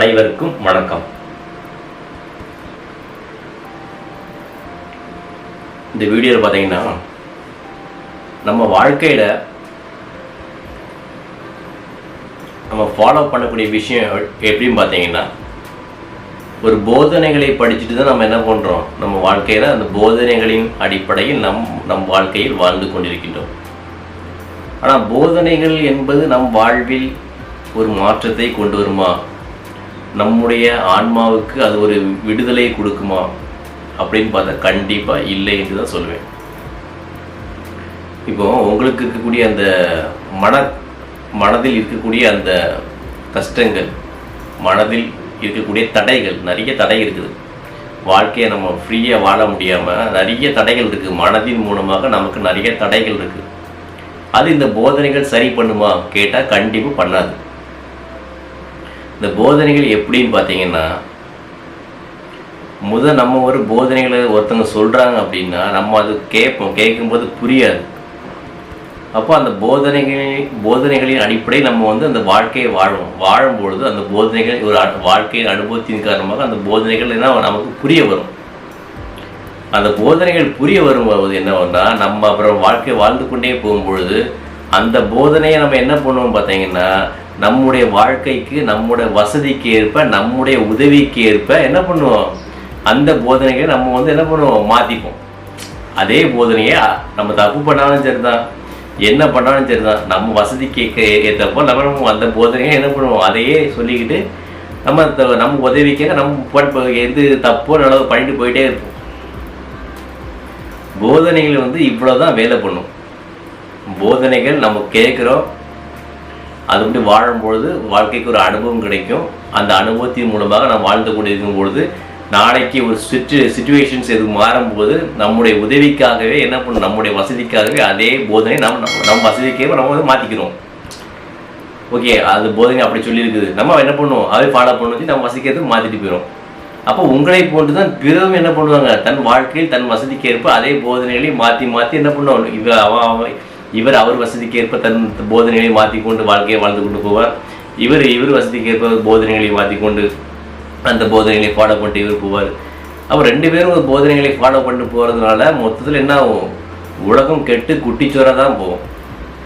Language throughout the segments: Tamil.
அனைவருக்கும் வணக்கம். இந்த வீடியோவில் பார்த்தீங்கன்னா நம்ம வாழ்க்கையில் நம்ம ஃபாலோ பண்ணக்கூடிய விஷயம் எப்படின்னு பார்த்தீங்கன்னா ஒரு போதனைகளை படிச்சுட்டு தான் நம்ம என்ன பண்ணுறோம் நம்ம வாழ்க்கையில் அந்த போதனைகளின் அடிப்படையில் நம் நம் வாழ்க்கையில் வாழ்ந்து கொண்டிருக்கின்றோம். ஆனால் போதனைகள் என்பது நம் வாழ்வில் ஒரு மாற்றத்தை கொண்டு வருமா? நம்முடைய ஆன்மாவுக்கு அது ஒரு விடுதலை கொடுக்குமா? அப்படின்னு பார்த்தா கண்டிப்பாக இல்லை என்று தான் சொல்லுவேன். இப்போ உங்களுக்கு இருக்கக்கூடிய அந்த மன மனதில் இருக்கக்கூடிய அந்த கஷ்டங்கள் மனதில் இருக்கக்கூடிய தடைகள் நிறைய தடை இருக்குது. வாழ்க்கையை நம்ம ஃப்ரீயாக வாழ முடியாமல் நிறைய தடைகள் இருக்குது மனதின் மூலமாக நமக்கு நிறைய தடைகள் இருக்குது அது இந்த போதனைகள் சரி பண்ணுமா? கேட்டால் கண்டிப்பாக பண்ணாது. இந்த போதனைகள் எப்படின்னு பார்த்தீங்கன்னா முத நம்ம ஒரு போதனைகளை ஒருத்தவங்க சொல்கிறாங்க அப்படின்னா நம்ம அது கேட்போம். கேட்கும்போது புரியாது. அப்போ அந்த போதனைகள் போதனைகளின் அடிப்படையில் நம்ம வந்து அந்த வாழ்க்கையை வாழும் வாழும்பொழுது அந்த போதனைகள் ஒரு அ- வாழ்க்கையின் அனுபவத்தின் காரணமாக அந்த போதனைகள் என்ன நமக்கு புரிய வரும். அந்த போதனைகள் புரிய வரும்போது என்னன்னா நம்ம அப்புறம் வாழ்க்கை வாழ்ந்து கொண்டே போகும்பொழுது அந்த போதனையை நம்ம என்ன பண்ணுவோம் பார்த்தீங்கன்னா நம்முடைய வாழ்க்கைக்கு நம்முடைய வசதிக்கு ஏற்ப நம்முடைய உதவிக்கு ஏற்ப என்ன பண்ணுவோம்? அந்த போதனைகளை நம்ம வந்து என்ன பண்ணுவோம்? மாற்றிப்போம் அதே போதனையை நம்ம தப்பு பண்ணாலும் சரிதான். என்ன பண்ணாலும் சரிதான். நம்ம வசதிக்கு ஏற்றப்போ நம்ம அந்த போதனையை என்ன பண்ணுவோம்? அதையே சொல்லிக்கிட்டு நம்ம நம்ம உதவிக்காக நம்ம எது தப்போ நல்லதோ பண்ணிட்டு போயிட்டே இருப்போம். போதனைகள் வந்து இவ்வளோதான் வேலை பண்ணும். போதனைகள் நம்ம கேட்குறோம். அது வந்து வாழும்பொழுது வாழ்க்கைக்கு ஒரு அனுபவம் கிடைக்கும். அந்த அனுபவத்தின் மூலமாக நாம் வாழ்ந்து கொண்டிருக்கும் பொழுது நாளைக்கு ஒரு சுச்சு சுச்சுவேஷன்ஸ் எது மாறும்போது நம்முடைய உதவிக்காகவே என்ன பண்ணும் நம்முடைய வசதிக்காகவே அதே போதனை நம்ம நம்ம- நம்ம வசதிக்கே நம்ம வந்து மாற்றிக்கிறோம் ஓகே அது போதனை அப்படி சொல்லியிருக்குது. நம்ம என்ன பண்ணுவோம்? அதை ஃபாலோ பண்ணி நம்ம வசதிக்கிறது மாற்றிட்டு போயிடும் அப்போ உங்களை போன்று தான் பிறரும் என்ன பண்ணுவாங்க? தன் வாழ்க்கையில் தன் வசதிக்கு ஏற்ப அதே போதனைகளையும் மாற்றி மாற்றி என்ன பண்ணுவாங்க? இவ அவன் அவன் இவர் அவர் வசதிக்கு ஏற்ப தன் போதனைகளை மாற்றிக்கொண்டு வாழ்க்கையை வாழ்ந்து கொண்டு போவார். இவர் இவர் வசதிக்கு ஏற்ப போதனைகளை மாற்றிக்கொண்டு அந்த போதனைகளை ஃபாலோ பண்ணிட்டு இவர் போவார். அவர் ரெண்டு பேரும் ஒரு போதனைகளை ஃபாலோ பண்ணிட்டு போகிறதுனால மொத்தத்தில் என்ன ஆகும்? உலகம் கெட்டு குட்டிச்சோராக தான் போகும்.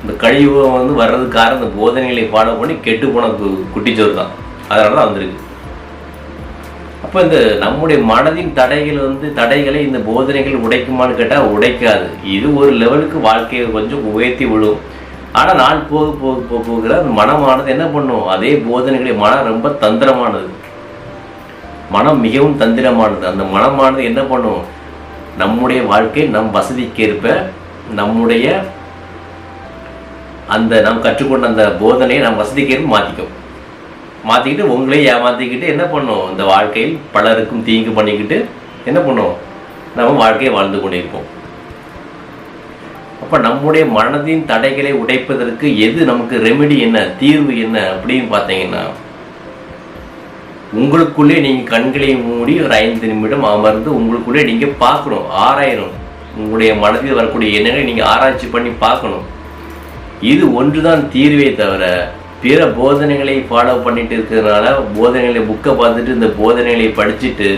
இந்த கழிவு வந்து வர்றதுக்கு காரணம் இந்த போதனைகளை ஃபாலோ பண்ணி கெட்டு போன கு- குட்டிச்சோறு தான். அதனால தான் வந்திருக்கு. அப்போ இந்த நம்முடைய மனதின் தடைகள் வந்து தடைகளை இந்த போதனைகள் உடைக்குமான்னு கேட்டால் உடைக்காது. இது ஒரு லெவலுக்கு வாழ்க்கையை கொஞ்சம் உயர்த்தி விழும் ஆனால் நாள் போக போக போக போகிற அந்த மனமானது என்ன பண்ணும்? அதே போதனைகளை மனம் ரொம்ப தந்திரமானது. மனம் மிகவும் தந்திரமானது. அந்த மனமானது என்ன பண்ணும்? நம்முடைய வாழ்க்கை நம் வசதிக்கேற்ப நம்முடைய அந்த நாம் கற்றுக்கொண்ட அந்த போதனையை நம் வசதிக்கேற்ப மாற்றிக்கும் மாற்றிக்கிட்டு உங்களே ஏமாற்றிக்கிட்டு என்ன பண்ணும்? இந்த வாழ்க்கையில் பலருக்கும் தீங்கு பண்ணிக்கிட்டு என்ன பண்ணும்? நம்ம வாழ்க்கையை வாழ்ந்து கொண்டிருப்போம். அப்போ நம்முடைய மனதின் தடைகளை உடைப்பதற்கு எது நமக்கு ரெமெடி என்ன? தீர்வு என்ன அப்படின்னு பார்த்தீங்கன்னா உங்களுக்குள்ளே நீங்கள் கண்களை மூடி ஒரு ஐந்து நிமிடம் அமர்ந்து உங்களுக்குள்ளே நீங்கள் பார்க்கணும் ஆராயணும். உங்களுடைய மனதில் வரக்கூடிய எண்ணங்களை நீங்கள் ஆராய்ச்சி பண்ணி பார்க்கணும். இது ஒன்றுதான் தீர்வே தவிர பிற போதனைகளை ஃபாலோ பண்ணிட்டு இருக்கிறதுனால போதனைகளை புக்கை பார்த்துட்டு இந்த போதனைகளை படிச்சுட்டு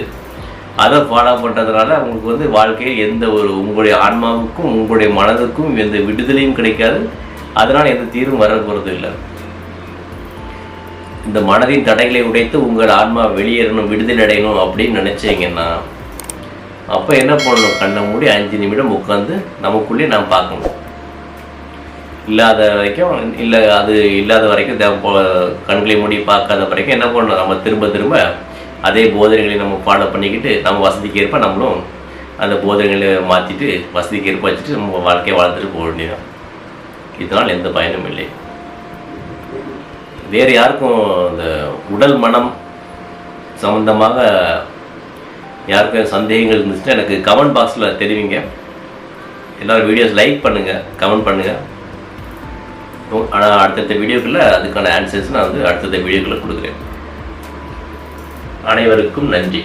அதை ஃபாலோ பண்ணுறதுனால உங்களுக்கு வந்து வாழ்க்கையில் எந்த ஒரு உங்களுடைய ஆன்மாவுக்கும் உங்களுடைய மனதுக்கும் எந்த விடுதலையும் கிடைக்காது. அதனால் எந்த தீர்வும் வர போகிறது இல்லை. இந்த மனதின் தடைகளை உடைத்து உங்கள் ஆன்மா வெளியேறணும் விடுதலை அடையணும் அப்படின்னு நினச்சிங்கன்னா அப்போ என்ன பண்ணணும்? கண்ணை மூடி அஞ்சு நிமிடம் உட்காந்து நமக்குள்ளே நாம் பார்க்கணும். இல்லாத வரைக்கும் இல்லை அது இல்லாத வரைக்கும் தேவை கண்களை மூடி பார்க்காத வரைக்கும் என்ன பண்ணணும்? நம்ம திரும்ப திரும்ப அதே போதனைகளை நம்ம ஃபாலோ பண்ணிக்கிட்டு நம்ம வசதிக்கு ஏற்ப நம்மளும் அந்த போதனைகளை மாற்றிட்டு வசதிக்கு ஏற்ப வச்சுட்டு நம்ம வாழ்க்கையை வாழ்ந்துட்டு போக வேண்டியதான் இதனால் எந்த பயனும் இல்லை. வேறு யாருக்கும் இந்த உடல் மனம் சம்பந்தமாக யாருக்கும் சந்தேகங்கள் இருந்துச்சுன்னா எனக்கு கமெண்ட் பாக்ஸில் தெரிவிங்க. எல்லோரும் வீடியோஸ் லைக் பண்ணுங்கள் கமெண்ட் பண்ணுங்கள் ஆனால் அடுத்தடுத்த வீடியோக்களில் அதுக்கான ஆன்சர்ஸ் நான் வந்து அடுத்தடுத்த வீடியோக்குள்ள கொடுக்குறேன். அனைவருக்கும் நன்றி.